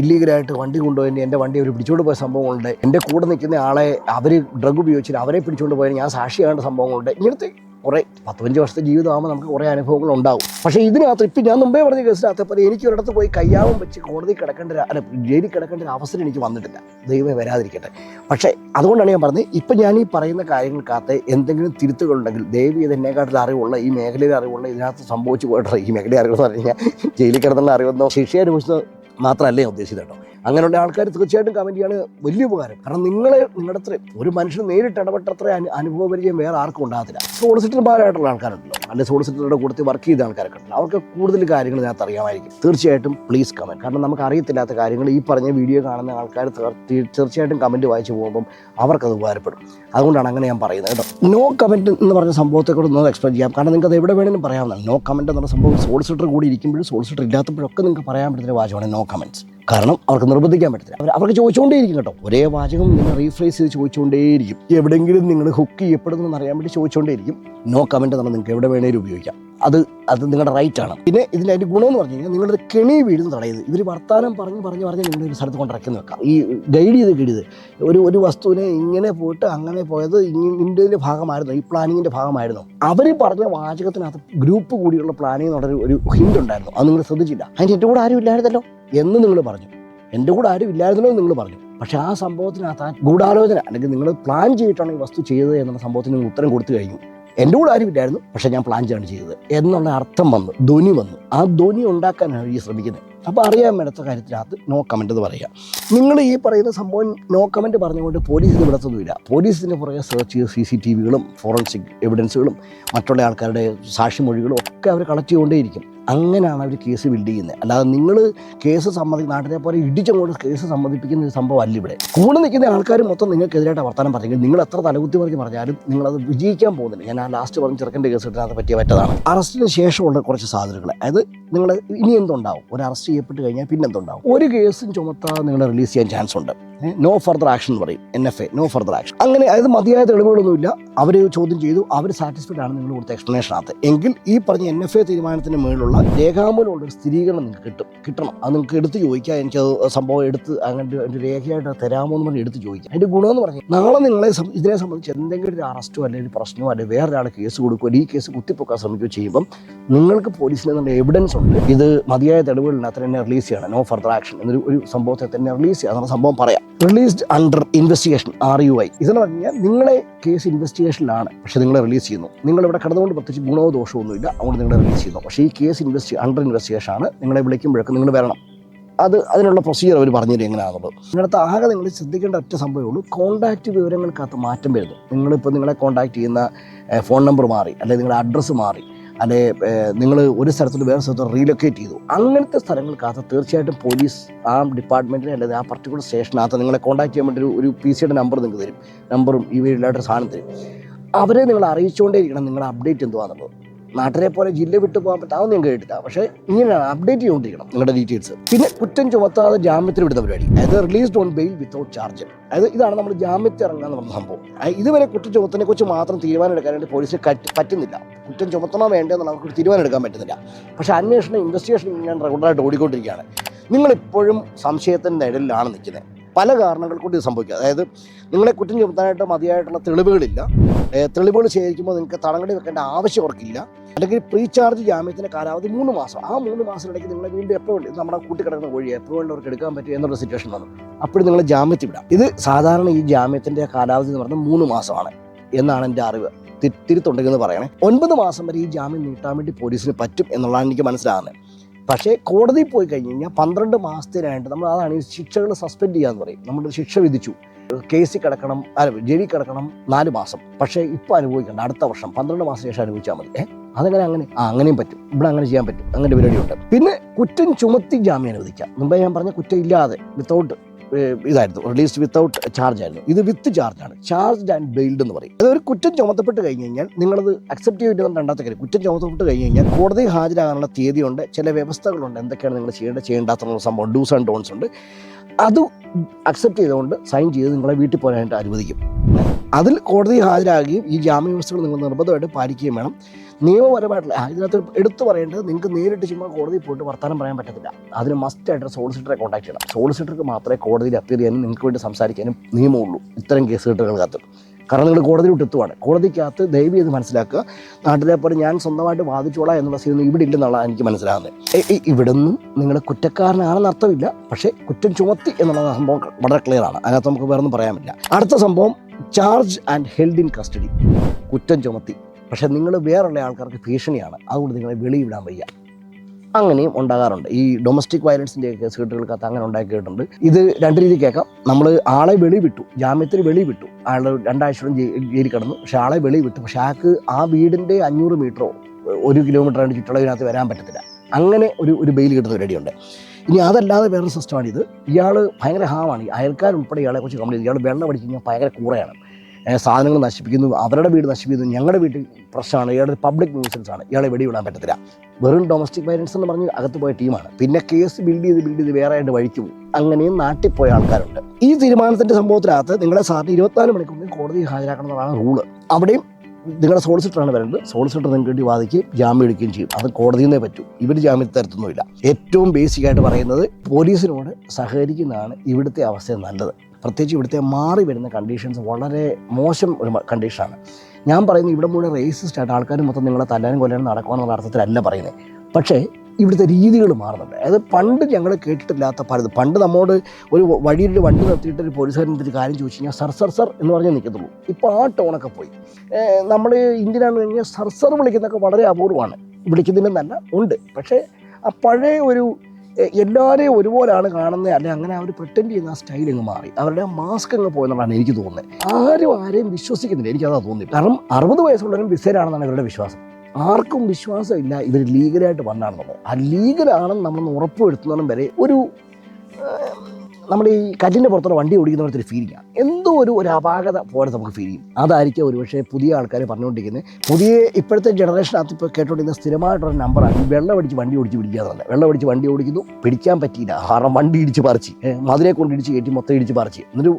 Speaker 1: ഇല്ലീഗലായിട്ട് വണ്ടി കൊണ്ടുപോയി എന്റെ വണ്ടി അവർ പിടിച്ചുകൊണ്ട് പോയ സംഭവങ്ങളുണ്ട്. എന്റെ കൂടെ നിൽക്കുന്ന ആളെ അവർ ഡ്രഗ് ഉപയോഗിച്ചിട്ട് അവരെ പിടിച്ചുകൊണ്ട് പോയാൽ ഞാൻ സാക്ഷിയാകേണ്ട സംഭവങ്ങളുണ്ട്. ഇങ്ങനത്തെ കുറേ പത്തുപഞ്ച് വർഷത്തെ ജീവിതമാകുമ്പോൾ നമുക്ക് കുറേ അനുഭവങ്ങൾ ഉണ്ടാവും പക്ഷേ ഇതിനകത്ത് ഇപ്പം ഞാൻ മുമ്പേ പറഞ്ഞ കേസിനകത്ത് പോലെ എനിക്ക് ഒരിടത്ത് പോയി കയ്യാവും വെച്ച് കോടതി കിടക്കേണ്ട അല്ല ജയിലിൽ കിടക്കേണ്ട ഒരു അവസരം എനിക്ക് വന്നിട്ടില്ല. ദൈവം വരാതിരിക്കട്ടെ. പക്ഷേ അതുകൊണ്ടാണ് ഞാൻ പറഞ്ഞത് ഇപ്പം ഞാൻ ഈ പറയുന്ന കാര്യങ്ങൾക്കകത്ത് എന്തെങ്കിലും തിരുത്തുകളുണ്ടെങ്കിൽ ദൈവം ഇതിനെക്കാട്ടിൽ അറിവുള്ള ഈ മേഖലയിൽ അറിവുള്ള ഇതിനകത്ത് സംഭവിച്ചു പോയിട്ടുള്ള ഈ മേഖലയിൽ അറിവെന്ന് പറഞ്ഞു കഴിഞ്ഞാൽ ജയിലിൽ കിടന്നുള്ള അറിവെന്നോ ശിക്ഷ അനുഭവിച്ചത് മാത്രമല്ല ഞാൻ ഉദ്ദേശിച്ചത് കേട്ടോ. അങ്ങനെയുള്ള ആൾക്കാർ തീർച്ചയായിട്ടും കമന്റ് ചെയ്യാണ്. വലിയ ഉപകാരം. കാരണം നിങ്ങളെ നിങ്ങളുടെ അത്ര ഒരു മനുഷ്യൻ നേരിട്ട് ഇടപെട്ടത്ര അനുഭവ പരിചയം വേറെ ആർക്കും ഉണ്ടാകത്തില്ല. സോളിസിറ്റർമാരായിട്ടുള്ള ആൾക്കാരുണ്ടല്ലോ. അല്ലെങ്കിൽ സോളിസിറ്ററുടെ കൂട്ടത്തിൽ വർക്ക് ചെയ്ത ആൾക്കാരൊക്കെ ഉണ്ടല്ലോ. അവർക്ക് കൂടുതൽ കാര്യങ്ങൾ ഇതിനകത്ത് അറിയാമായിരിക്കും. തീർച്ചയായിട്ടും പ്ലീസ് കമന്റ് കാരണം നമുക്ക് അറിയത്തില്ലാത്ത കാര്യങ്ങൾ ഈ പറഞ്ഞ വീഡിയോ കാണുന്ന ആൾക്കാർ തീർച്ചയായിട്ടും കമന്റ് വായിച്ചു പോകുമ്പം അവർക്കത് ഉപകാരപ്പെടും. അതുകൊണ്ടാണ് അങ്ങനെ ഞാൻ പറയുന്നത് കേട്ടോ. നോ കമന്റ് എന്ന് പറഞ്ഞ സംഭവത്തെക്കൂടെ ഒന്ന് എക്സ്പ്ലെയിൻ ചെയ്യാം. കാരണം നിങ്ങൾക്ക് അത് എവിടെ വേണമെങ്കിലും പറയാവുന്നതാണ്. നോ കമന്റ് എന്ന് പറഞ്ഞ സംഭവം സോളിസിറ്റർ കൂടി ഇരിക്കുമ്പോഴും സോളിസിറ്റർ ഇല്ലാത്തപ്പോഴൊക്കെ നിങ്ങൾക്ക് പറയാൻ പറ്റുന്ന വാചകമാണ് നോ കമന്റ്സ് കാരണം അവർക്ക് നിർബന്ധിക്കാൻ പറ്റത്തില്ല. അവർ അവർക്ക് ചോദിച്ചുകൊണ്ടേയിരിക്കും കേട്ടോ. ഒരേ വാചകം നിങ്ങൾ റീഫ്രേസ് ചെയ്ത് ചോദിച്ചുകൊണ്ടേയിരിക്കും. എവിടെയെങ്കിലും നിങ്ങൾ ഹുക്ക് ചെയ്യപ്പെടുന്നു അറിയാൻ വേണ്ടി ചോദിച്ചുകൊണ്ടേയിരിക്കും. നോ കമന്റ് നമ്മൾ നിങ്ങൾക്ക് എവിടെ വേണേലും ഉപയോഗിക്കാം. അത് അത് നിങ്ങളുടെ റൈറ്റ് ആണ്. പിന്നെ ഇതിൽ അതിന്റെ ഗുണമെന്ന് പറഞ്ഞു കഴിഞ്ഞാൽ നിങ്ങളുടെ കെണി വീഴുന്ന തടയുന്നത്. ഇവർ വർത്താനം പറഞ്ഞ് പറഞ്ഞ് പറഞ്ഞ് നിങ്ങൾ ഒരു സ്ഥലത്ത് കൊണ്ടിറക്കുന്ന വെക്കാം. ഈ ഗൈഡ് ചെയ്ത് ചെയ്ത് ഒരു ഒരു വസ്തുവിനെ ഇങ്ങനെ പോയിട്ട് അങ്ങനെ പോയത് ഇതിന്റെ ഭാഗമായിരുന്നു ഈ പ്ലാനിങ്ങിന്റെ ഭാഗമായിരുന്നു. അവർ പറഞ്ഞ വാചകത്തിനകത്ത് ഗ്രൂപ്പ് കൂടിയുള്ള പ്ലാനിങ് എന്നുള്ള ഒരു ഹിന്റ് ഉണ്ടായിരുന്നു. അത് നിങ്ങൾ ശ്രദ്ധിച്ചില്ല. അതിന്റെ എന്റെ കൂടെ ആരും ഇല്ലായിരുന്നല്ലോ എന്ന് നിങ്ങൾ പറഞ്ഞു. എന്റെ കൂടെ ആരും ഇല്ലായിരുന്നല്ലോ എന്ന് നിങ്ങൾ പറഞ്ഞു. പക്ഷേ ആ സംഭവത്തിനകത്ത് ആ ഗൂഢാലോചന അല്ലെങ്കിൽ നിങ്ങൾ പ്ലാൻ ചെയ്തിട്ടാണ് ഈ വസ്തു ചെയ്തത് എന്നുള്ള സംഭവത്തിന് ഉത്തരം കൊടുത്തു കഴിഞ്ഞു. എന്റെ കൂടെ ആരും ഇല്ലായിരുന്നു പക്ഷേ ഞാൻ പ്ലാൻ ചെയ്യാണ് ചെയ്തത്. എന്നുള്ള അർത്ഥം വന്നു ധ്വനി വന്നു. ആ ധ്വനി ഉണ്ടാക്കാനാണ് ഈ ശ്രമിക്കുന്നത്. അപ്പോൾ അറിയാൻ മേടത്ത കാര്യത്തിനകത്ത് നോ കമന്റ് എന്ന് പറയുക നിങ്ങൾ ഈ പറയുന്ന സംഭവം നോ കമന്റ് പറഞ്ഞുകൊണ്ട് പോലീസിന് വിടത്തൊന്നുമില്ല. പോലീസിന് പുറകെ സെർച്ച് ചെയ്ത് സി സി ടി വികളും ഫോറൻസിക് എവിഡൻസുകളും മറ്റുള്ള ആൾക്കാരുടെ സാക്ഷിമൊഴികളും ഒക്കെ അവർ കളക്ട് ചെയ്തുകൊണ്ടേയിരിക്കും. അങ്ങനെയാണ് അവർ കേസ് ബിൽഡ് ചെയ്യുന്നത് അല്ലാതെ നിങ്ങൾ കേസ് സമ്മതി നാട്ടിലെ പോലെ ഇടിച്ചങ്ങോട്ട് കേസ് സമ്മതിപ്പിക്കുന്ന ഒരു അല്ല ഇവിടെ. കൂടെ നിൽക്കുന്ന ആൾക്കാർ മൊത്തം നിങ്ങൾക്കെതിരായിട്ട് വർത്തമാനം പറഞ്ഞെങ്കിൽ നിങ്ങൾ എത്ര തലകുത്തി പറഞ്ഞ് പറഞ്ഞാലും നിങ്ങളത് വിജയിക്കാൻ പോകുന്നില്ല. ഞാൻ ആ ലാസ്റ്റ് പറഞ്ഞ ചെറുക്കന്റെ കേസ് എടുത്തതിനകത്ത് പറ്റിയ പറ്റതാണ് അറസ്റ്റിന് ശേഷമുള്ള കുറച്ച് സാധ്യതകൾ അതായത് നിങ്ങൾ ഇനി എന്തുണ്ടാവും? ഒരു അറസ്റ്റ് ചെയ്യപ്പെട്ട് കഴിഞ്ഞാൽ പിന്നെ എന്തുണ്ടാവും? ഒരു കേസും ചുമത്താതെ നിങ്ങളെ റിലീസ് ചെയ്യാൻ ചാൻസ് ഉണ്ട്. നോ ഫർദർ ആക്ഷൻ എന്ന് പറയും. N F A no further action അങ്ങനെ അതായത് മതിയായ തെളിവുകളൊന്നുമില്ല. അവർ ചോദ്യം ചെയ്തു. അവർ സാറ്റിസ്ഫൈഡ് ആണ് നിങ്ങൾ കൊടുത്ത എക്സ്പ്ലനേഷൻ എക്സ്പ്ലനേഷനകത്ത് എങ്കിൽ ഈ പറഞ്ഞ എൻ എഫ് എ തീരുമാനത്തിന് മുകളിലുള്ള രേഖാമൂലമുള്ള ഒരു സ്ഥിരീകരണം നിങ്ങൾക്ക് കിട്ടും. കിട്ടണം. അത് നിങ്ങൾക്ക് എടുത്ത് ചോദിക്കാം. എനിക്ക് അത് സംഭവം എടുത്ത് അങ്ങനെ ഒരു രേഖയായിട്ട് തരാമോ എന്ന് പറഞ്ഞ് എടുത്ത് ചോദിക്കാം. അതിന്റെ ഗുണമെന്ന് പറഞ്ഞാൽ നാളെ നിങ്ങളെ ഇതിനെ സംബന്ധിച്ച് എന്തെങ്കിലും ഒരു അറസ്റ്റോ അല്ലെങ്കിൽ ഒരു പ്രശ്നമോ അല്ലെങ്കിൽ വേറൊരാൾ കേസ് കൊടുക്കുകയോ ഈ കേസ് കുത്തിപ്പൊക്കാൻ ശ്രമിക്കുകയോ ചെയ്യുമ്പം നിങ്ങൾക്ക് പോലീസിന് നിന്നുള്ള എവിഡൻസ് ഉണ്ട്. ഇത് മതിയായ അത്ര തന്നെ റിലീസ് ചെയ്യണം. നോ ഫർദർ ആക്ഷൻ എന്നൊരു ഒരു സംഭവത്തെ തന്നെ റിലീസ് ചെയ്യുക എന്നുള്ള സംഭവം പറയാം. Released under investigation R U I ഇതെന്ന് പറഞ്ഞാൽ നിങ്ങളെ കേസ് ഇൻവെസ്റ്റിഗേഷനിലാണ് പക്ഷേ നിങ്ങളെ റിലീസ് ചെയ്യുന്നു. നിങ്ങളിവിടെ കടന്നുകൊണ്ട് പ്രത്യേകിച്ച് ഗുണവും ദോഷമോ ഒന്നുമില്ല. അതുകൊണ്ട് നിങ്ങളെ റിലീസ് ചെയ്യുന്നു. പക്ഷേ ഈ കേസ് ഇൻവെസ്റ്റി അണ്ടർ ഇൻവെസ്റ്റിഗേഷൻ ആണ്. നിങ്ങളെ വിളിക്കുമ്പോഴൊക്കെ നിങ്ങൾ വരണം. അത് അതിനുള്ള പ്രൊസീജിയർ അവർ പറഞ്ഞുതരും എങ്ങനെയാണെന്നുള്ളത് നിങ്ങളുടെ ആകെ നിങ്ങൾ ശ്രദ്ധിക്കേണ്ട ഒറ്റ സംഭവമേ ഉള്ളൂ. കോൺടാക്റ്റ് വിവരങ്ങൾക്കകത്ത് മാറ്റം വരുന്നു. നിങ്ങളിപ്പോൾ നിങ്ങളെ കോൺടാക്ട് ചെയ്യുന്ന ഫോൺ നമ്പർ മാറി അല്ലെങ്കിൽ നിങ്ങളുടെ അഡ്രസ്സ് മാറി അല്ലെങ്കിൽ നിങ്ങൾ ഒരു സ്ഥലത്തുനിന്ന് വേറെ സ്ഥലത്ത് റീലൊക്കേറ്റ് ചെയ്തു. അങ്ങനത്തെ സ്ഥലങ്ങൾക്കകത്ത് തീർച്ചയായിട്ടും പോലീസ് ആ ഡിപ്പാർട്ട്മെന്റിനെ അല്ലെങ്കിൽ ആ പർട്ടിക്കുലർ സ്റ്റേഷനകത്ത് നിങ്ങളെ കോൺടാക്ട് ചെയ്യാൻ വേണ്ടി ഒരു പി സിയുടെ നമ്പർ നിങ്ങൾക്ക് തരും. നമ്പറും ഇമെയിലായിട്ട് സാധനം തരും. അവരെ നിങ്ങൾ അറിയിച്ചുകൊണ്ടേ ഇരിക്കണം നിങ്ങളുടെ അപ്ഡേറ്റ് എന്തുവാന്നുള്ളത്. നാട്ടിലെ പോലെ ജില്ല വിട്ടു പോകാൻ പറ്റാമെന്ന് ഞാൻ കേട്ടില്ല പക്ഷേ ഇങ്ങനെയാണ് അപ്ഡേറ്റ് ചെയ്തുകൊണ്ടിരിക്കണം നിങ്ങളുടെ ഡീറ്റെയിൽസ് പിന്നെ കുറ്റം ചുമത്താതെ ജാമ്യത്തിൽ വിടുന്ന പരിപാടി. അതായത് released on bail without charge അതായത് ഇതാണ് നമ്മൾ ജാമ്യത്തിൽ ഇറങ്ങാന്ന് പറഞ്ഞ സംഭവം. ഇതുവരെ കുറ്റം ചുമത്തിനെ കുറിച്ച് മാത്രം തീരുമാനം എടുക്കാനായിട്ട് പോലീസിന് കറ്റ് പറ്റുന്നില്ല. കുറ്റം ചുമത്തണോ വേണ്ടതെന്ന് നമുക്ക് തീരുമാനം എടുക്കാൻ പറ്റുന്നില്ല. പക്ഷേ അന്വേഷണം ഇൻവെസ്റ്റിഗേഷൻ ഇങ്ങനെ റെഗുലറായിട്ട് ഓടിക്കൊണ്ടിരിക്കുകയാണ്. നിങ്ങളിപ്പോഴും സംശയത്തിന്റെ ഇടയിലാണ് നിൽക്കുന്നത്. പല കാരണങ്ങൾ കൊണ്ട് ഇത് സംഭവിക്കുക അതായത് നിങ്ങളെ കുറ്റം ചുമത്താനായിട്ട് മതിയായിട്ടുള്ള തെളിവുകളില്ല. തെളിവുകൾ ശേഖരിക്കുമ്പോൾ നിങ്ങൾക്ക് തടങ്കടി വെക്കേണ്ട ആവശ്യം അവർക്കില്ല. അല്ലെങ്കിൽ പ്രീചാർജ് ജാമ്യത്തിന്റെ കാലാവധി മൂന്ന് മാസം. ആ മൂന്ന് മാസത്തിനിടയ്ക്ക് നിങ്ങളെ വീണ്ടും എപ്പോൾ വേണ്ടി നമ്മുടെ കൂട്ടിക്കിടക്കുന്ന വഴി എപ്പോൾ വേണ്ടി അവർക്ക് എടുക്കാൻ പറ്റും എന്നുള്ള സിറ്റുവേഷൻ വന്നു. അപ്പോഴും നിങ്ങൾ ജാമ്യത്തിൽ വിടാം. ഇത് സാധാരണ ഈ ജാമ്യത്തിന്റെ കാലാവധി എന്ന് പറഞ്ഞാൽ മൂന്ന് മാസമാണ് എന്നാണ് എന്റെ അറിവ്. തിരുത്തുണ്ടെങ്കിൽ എന്ന് പറയണേ ഒൻപത് മാസം വരെ ഈ ജാമ്യം നീട്ടാൻ വേണ്ടി പോലീസിന് പറ്റും എന്നുള്ളതാണ് എനിക്ക് മനസ്സിലാകുന്നത്. പക്ഷേ കോടതി പോയി കഴിഞ്ഞ് കഴിഞ്ഞാൽ പന്ത്രണ്ട് മാസത്തിനായിട്ട് നമ്മൾ അതാണ് ഈ ശിക്ഷകൾ സസ്പെൻഡ് ചെയ്യാന്ന് പറയും. നമ്മുടെ ശിക്ഷ വിധിച്ചു. കേസിൽ കിടക്കണം അല്ല ജയിലിൽ കിടക്കണം നാല് മാസം. പക്ഷേ ഇപ്പോൾ അനുഭവിക്കണ്ട അടുത്ത വർഷം പന്ത്രണ്ട് മാസം ശേഷം അനുഭവിച്ചാൽ മതി. ഏ? അതെങ്ങനെ അങ്ങനെ? ആ അങ്ങനെയും പറ്റും. ഇവിടെ അങ്ങനെ ചെയ്യാൻ പറ്റും. അങ്ങനെ പരിപാടിയുണ്ട്. പിന്നെ കുറ്റം ചുമത്തി ജാമ്യം അനുവദിക്കാം മുമ്പേ ഞാൻ പറഞ്ഞ കുറ്റം ഇല്ലാതെ വിത്തൗട്ട് ഇതായിരുന്നു. റിലീസ് വിത്തൗട്ട് ചാർജ് ആയിരുന്നു. ഇത് വിത്ത് ചാർജ് ആണ്. ചാർജ്ഡ് ആൻഡ് ബെയിൽഡ് എന്ന് പറയും. അതൊരു കുറ്റം ചുമത്തപ്പെട്ട് കഴിഞ്ഞ് കഴിഞ്ഞാൽ നിങ്ങളത് അക്സെപ്റ്റ് ചെയ്തിട്ട് രണ്ടാമത്തെ കാര്യം കുറ്റം ചുമത്തപ്പെട്ട് കഴിഞ്ഞ് കഴിഞ്ഞാൽ കോടതി ഹാജരാകാനുള്ള തീയതിയുണ്ട്. ചില വ്യവസ്ഥകളുണ്ട്. എന്തൊക്കെയാണ് നിങ്ങൾ ചെയ്യേണ്ടത് ചെയ്യേണ്ടാത്ത സംഭവം ഡൂസ് ആൻഡ് ഡോൺസ് ഉണ്ട്. അത് അക്സെപ്റ്റ് ചെയ്തുകൊണ്ട് സൈൻ ചെയ്ത് നിങ്ങളെ വീട്ടിൽ പോകാനായിട്ട് അനുവദിക്കും. അതിൽ കോടതി ഹാജരാകുകയും ഈ ജാമ്യ വ്യവസ്ഥകൾ നിങ്ങൾ നിർബന്ധമായിട്ട് പാലിക്കുകയും വേണം. നിയമപരമായിട്ടുള്ള ഇതിനകത്ത് എടുത്തു പറയേണ്ടത് നിങ്ങൾക്ക് നേരിട്ട് ചുമ്മാ കോടതിയിൽ പോയിട്ട് വർത്തമാനം പറയാൻ പറ്റത്തില്ല. അതിന് മസ്റ്റ് ആയിട്ട് സോളിസിറ്ററെ കോൺടാക്ട് ചെയ്യണം. സോളിസിറ്റർക്ക് മാത്രമേ കോടതിയിൽ അപ്പീൽ ചെയ്യാനും നിങ്ങൾക്ക് വേണ്ടി സംസാരിക്കാനും നിയമമുള്ളൂ. ഇത്തരം കേസ് കെട്ടുകൾക്കകത്ത് കാരണം നിങ്ങൾ കോടതിയിലോട്ട് എത്തുവാണ്. കോടതിക്കകത്ത് ദയവ് എന്ന് മനസ്സിലാക്കുക. നാട്ടിലെ പോലെ ഞാൻ സ്വന്തമായിട്ട് വാദിച്ചോളാം എന്നുള്ള സീൻ ഇവിടെ ഇല്ലെന്നുള്ള എനിക്ക് മനസ്സിലാകുന്നത്. ഇവിടെ നിന്നും നിങ്ങൾ കുറ്റക്കാരനാണെന്ന് അർത്ഥമില്ല. പക്ഷേ കുറ്റം ചുമത്തി എന്നുള്ള സംഭവം വളരെ ക്ലിയർ ആണ്. അതിനകത്ത് നമുക്ക് വേറൊന്നും പറയാൻ പറ്റില്ല. അടുത്ത സംഭവം charge and held in custody കുറ്റം ചുമത്തി. പക്ഷേ നിങ്ങൾ വേറുള്ള ആൾക്കാർക്ക് ഭീഷണിയാണ്. അതുകൊണ്ട് നിങ്ങളെ വെളിയിടാൻ വയ്യ. അങ്ങനെയും ഉണ്ടാകാറുണ്ട്. ഈ ഡൊമസ്റ്റിക് വയലൻസിന്റെ കേസ് കെട്ടുകൾക്കകത്ത് അങ്ങനെ ഉണ്ടാക്കിയിട്ടുണ്ട്. ഇത് രണ്ട് രീതി കേൾക്കാം. നമ്മൾ ആളെ വെളി വിട്ടു ജാമ്യത്തിന് വെളി വിട്ടു ആൾ രണ്ടാഴ്ചയോളം ജയിലിൽ കിടന്നു. പക്ഷേ ആളെ വെളി വിട്ടു പക്ഷേ ആൾക്ക് ആ വീടിന്റെ അഞ്ഞൂറ് മീറ്ററോ ഒരു കിലോമീറ്റർ രണ്ട് ചുറ്റളവിനകത്ത് വരാൻ പറ്റത്തില്ല. അങ്ങനെ ഒരു ഒരു ബെയിൽ കിട്ടുന്ന പരിപാടിയുണ്ട് ഇനി അതല്ലാതെ വേറൊരു സിസ്റ്റമാണിത്. ഇയാൾ ഭയങ്കര ഹാമാണ് അയൽക്കാരുൾപ്പെടെ ഇയാളെ കുറിച്ച് കംപ്ലൈന്റ് ഇയാൾ വെള്ളം അടിച്ച് കഴിഞ്ഞാൽ ഭയങ്കര കൂറയാണ്. സാധനങ്ങൾ നശിപ്പിക്കുന്നു അവരുടെ വീട് നശിപ്പിക്കുന്നു ഞങ്ങളുടെ വീട്ടിൽ പ്രശ്നമാണ് ഇയാളെ പബ്ലിക് ന്യൂസൻസ് ആണ് ഇയാളെ വെടിവിടാൻ പറ്റത്തില്ല. വെറും ഡൊമസ്റ്റിക് വയലൻസ് എന്ന് പറഞ്ഞ് അകത്ത് പോയ ടീമാണ്. പിന്നെ കേസ് ബിൽഡ് ചെയ്ത് ബിൽഡ് ചെയ്ത് വേറെ ആയിട്ട് വഴിക്ക് പോകും അങ്ങനെയും നാട്ടിൽ പോയ ആൾക്കാരുണ്ട്. ഈ തീരുമാനത്തിന്റെ സംഭവത്തിനകത്ത് നിങ്ങളെ സാറിന് ഇരുപത്തിനാല് മണിക്കൂറിൽ കോടതി ഹാജരാക്കണം എന്നതാണ് റൂൾ അവിടെയും നിങ്ങളുടെ സോളിസിറ്ററാണ് വരുന്നത്. സോളിസിറ്റർ നിങ്ങൾക്ക് വേണ്ടി വാദിക്കുകയും ജാമ്യം എടുക്കുകയും ചെയ്യും. അത് കോടതിയിൽ നിന്നേ പറ്റൂ. ഇവർ ജാമ്യം തരത്തൊന്നുമില്ല. ഏറ്റവും ബേസിക് ആയിട്ട് പറയുന്നത് പോലീസിനോട് സഹകരിക്കുന്നതാണ് ഇവിടുത്തെ അവസ്ഥ നല്ലത്. പ്രത്യേകിച്ച് ഇവിടുത്തെ മാറി വരുന്ന കണ്ടീഷൻസ് വളരെ മോശം ഒരു കണ്ടീഷനാണ് ഞാൻ പറയുന്നത് ഇവിടെ മുഴുവൻ റേസിസ്റ്റ് ആയിട്ട് ആൾക്കാർ മൊത്തം നിങ്ങളെ തല്ലാനും കൊല്ലാനും നടക്കുമെന്നുള്ള അർത്ഥത്തിലല്ല പറയുന്നത് പക്ഷേ ഇവിടുത്തെ രീതികൾ മാറുന്നുണ്ട്. അതായത് പണ്ട് ഞങ്ങൾ കേട്ടിട്ടില്ലാത്ത പലത് പണ്ട് നമ്മോട് ഒരു വഴിയിൽ വണ്ടി നിർത്തിയിട്ട് ഒരു പോലീസുകാരൻ ഒരു കാര്യം ചോദിച്ചു കഴിഞ്ഞാൽ സർ സർ സർ എന്ന് പറഞ്ഞേ നിൽക്കത്തുള്ളൂ. ഇപ്പോൾ ആ ടോണൊക്കെ പോയി. നമ്മൾ ഇന്ത്യയിലാണെന്ന് കഴിഞ്ഞാൽ സർ സർ വിളിക്കുന്നതൊക്കെ വളരെ അപൂർവമാണ്. വിളിക്കുന്നതിനെന്നല്ല ഉണ്ട്. പക്ഷേ ആ പഴയ ഒരു എല്ലാവരെയും ഒരുപോലാണ് കാണുന്നത്. അല്ലെങ്കിൽ അങ്ങനെ അവർ പ്രിട്ടൻഡ് ചെയ്യുന്ന ആ സ്റ്റൈൽ അങ്ങ് മാറി. അവരുടെ മാസ്ക് അങ്ങ് പോയെന്നുള്ളതാണ് എനിക്ക് തോന്നുന്നത്. ആരും ആരെയും വിശ്വസിക്കുന്നില്ല. എനിക്കതാ തോന്നി കാരണം അറുപത് വയസ്സുള്ളവരും ബിസേരാണെന്നാണ് ഇവരുടെ വിശ്വാസം. ആർക്കും വിശ്വാസമില്ല ഇവർ ലീഗലായിട്ട് വന്നാണെന്നുള്ളത്. ആ ലീഗലാണെന്ന് നമ്മൾ ഉറപ്പ് വരുത്തുന്നതും വരെ ഒരു നമ്മൾ ഈ കല്ലിന്റെ പുറത്തുള്ള വണ്ടി ഓടിക്കുന്നവരത്തെ ഒരു ഫീലിംഗ് എന്തോ ഒരു ഒരു അപാകത പോലെ നമുക്ക് ഫീൽ ചെയ്യും. അതായിരിക്കും ഒരുപക്ഷെ പുതിയ ആൾക്കാർ പറഞ്ഞുകൊണ്ടിരിക്കുന്നത് പുതിയ ഇപ്പോഴത്തെ ജനറേഷനകത്ത് ഇപ്പോൾ കേട്ടോണ്ടിരുന്ന സ്ഥിരമായിട്ടുള്ള നമ്പറാണ് വെള്ളം അടിച്ച് വണ്ടി ഓടിച്ച് പിടിക്കാതെ വെള്ളം അടിച്ച് വണ്ടി ഓടിക്കുന്നു. പിടിക്കാൻ പറ്റിയില്ല. കാരണം വണ്ടി ഇടിച്ച് പറിച്ച്. മധുരയെ കൊണ്ട് ഇടിച്ച് കയറ്റി മൊത്തം ഇടിച്ച് പറിച്ച്. എന്നിട്ട്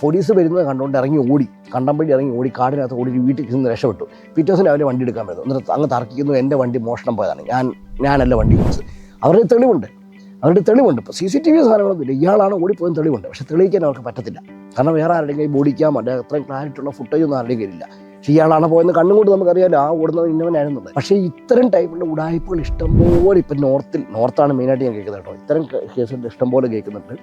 Speaker 1: പോലീസ് വരുന്നത് കണ്ടുകൊണ്ട് ഇറങ്ങി ഓടി. കണ്ടമ്പടി ഇറങ്ങി ഓടി കാടിനകത്ത് ഓടി വീട്ടിൽ നിന്ന് രക്ഷപ്പെട്ടു. പിറ്റേ ദിവസം രാവിലെ വണ്ടി എടുക്കാൻ വരുന്നു. എന്നിട്ട് അങ്ങ് തർക്കിക്കുന്നു എന്റെ വണ്ടി മോഷണം പോയതാണ്. ഞാൻ ഞാനല്ല വണ്ടി ഓടിച്ചത്. അവരുടെ തെളിവുണ്ട്. അവരുടെ തെളിവുണ്ട്. ഇപ്പോൾ സി സി ടി വി സാധനങ്ങളൊന്നുമില്ല. ഇയാളാണ് ഓടിപ്പോയെന്ന് തെളിവുണ്ട്. പക്ഷെ തെളിയിക്കാൻ അവർക്ക് പറ്റത്തില്ല. കാരണം വേറെ ആരുടെയും കൈ ബോഡിക്കാം അല്ലെ അത്രയും ക്ലാരിറ്റി ഉള്ള ഫുട്ടേജ് ഒന്നും ആരുടെയും കയ്യിലില്ല. പക്ഷേ ഇയാളാണ് പോയെന്ന് കണ്ണും കൊണ്ട് നമുക്കറിയാലോ. ആ ഓടുന്നത് ഇന്നവനായിരുന്നു. പക്ഷേ ഇത്തരം ടൈപ്പുള്ള ഉടായ്പകൾ ഇഷ്ടംപോലെ ഇപ്പം നോർത്തിൽ നോർത്താണ് മെയിനായിട്ട് ഞാൻ കേൾക്കുന്നത് കേട്ടോ. ഇത്തരം കേസുകൾ ഇഷ്ടംപോലെ കേൾക്കുന്നുണ്ട്.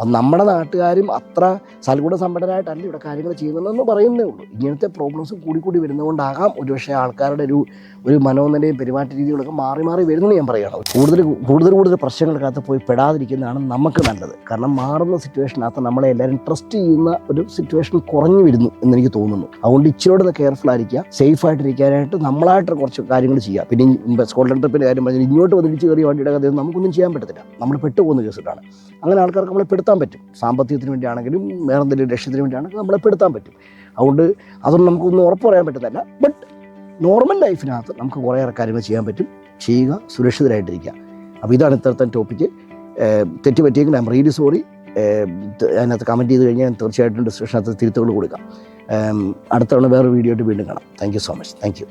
Speaker 1: അത് നമ്മുടെ നാട്ടുകാരും അത്ര സൽഗുണ സമ്പന്നരായിട്ടല്ല ഇവിടെ കാര്യങ്ങൾ ചെയ്യുന്നതെന്ന് പറയുന്നേ ഉള്ളൂ. ഇങ്ങനത്തെ പ്രോബ്ലംസ് കൂടി കൂടി വരുന്നതുകൊണ്ടാകാം ഒരുപക്ഷെ ആൾക്കാരുടെ ഒരു ഒരു മനോനിലയും പെരുമാറ്റ രീതികളൊക്കെ മാറി മാറി വരുന്നത് ഞാൻ പറയുകയാണ്. കൂടുതൽ കൂടുതൽ കൂടുതൽ പ്രശ്നങ്ങൾക്കകത്ത് പോയി പെടാതിരിക്കുന്നതാണ് നമുക്ക് നല്ലത്. കാരണം മാറുന്ന സിറ്റുവേഷനകത്ത് നമ്മളെ എല്ലാവരും ട്രസ്റ്റ് ചെയ്യുന്ന ഒരു സിറ്റുവേഷൻ കുറഞ്ഞു വരുന്നു എന്നെനിക്ക് തോന്നുന്നു. അതുകൊണ്ട് ഇച്ചിരി കെയർഫുൾ ആയിരിക്കുക സേഫ് ആയിട്ടിരിക്കാനായിട്ട് നമ്മളായിട്ട് കുറച്ച് കാര്യങ്ങൾ ചെയ്യുക. പിന്നെ സ്കോട്ട്ലൻഡ് ട്രിപ്പിന്റെ കാര്യം പറഞ്ഞാൽ ഇങ്ങോട്ട് വന്നിടിച്ച് കയറിയ വണ്ടിയുടെ കഥ നമുക്കൊന്നും ചെയ്യാൻ പറ്റത്തില്ല. നമ്മൾ പെട്ടുപോകുന്ന കേസിട്ടാണ് അങ്ങനെ ആൾക്കാർക്ക് നമ്മളെ പെടുത്താൻ പറ്റും. സാമ്പത്തികത്തിന് വേണ്ടിയാണെങ്കിലും വേറെ എന്തെങ്കിലും ലക്ഷ്യത്തിന് വേണ്ടിയാണെങ്കിലും നമ്മളെ പെടുത്താൻ പറ്റും. അതുകൊണ്ട് അതൊന്നും നമുക്കൊന്നും ഉറപ്പ് പറയാൻ പറ്റത്തില്ല. ബട്ട് നോർമൽ ലൈഫിനകത്ത് നമുക്ക് കുറേയേറെ കാര്യങ്ങൾ ചെയ്യാൻ പറ്റും. ചെയ്യുക സുരക്ഷിതരായിട്ടിരിക്കുക. അപ്പോൾ ഇതാണ് ഇത്തരത്തെ ടോപ്പിക്ക് തെറ്റ് പറ്റിയെങ്കിൽ ഐ എം റിയലി സോറി അതിനകത്ത് കമന്റ് ചെയ്ത് കഴിഞ്ഞാൽ തീർച്ചയായിട്ടും ഡിസ്ക്രിപ്ഷനകത്ത് തിരുത്തുകൾ കൊടുക്കാം. അടുത്തവണ അടുത്ത തവണ വേറെ വീഡിയോ ആയിട്ട് വീണ്ടും കാണാം. Thank you so much thank you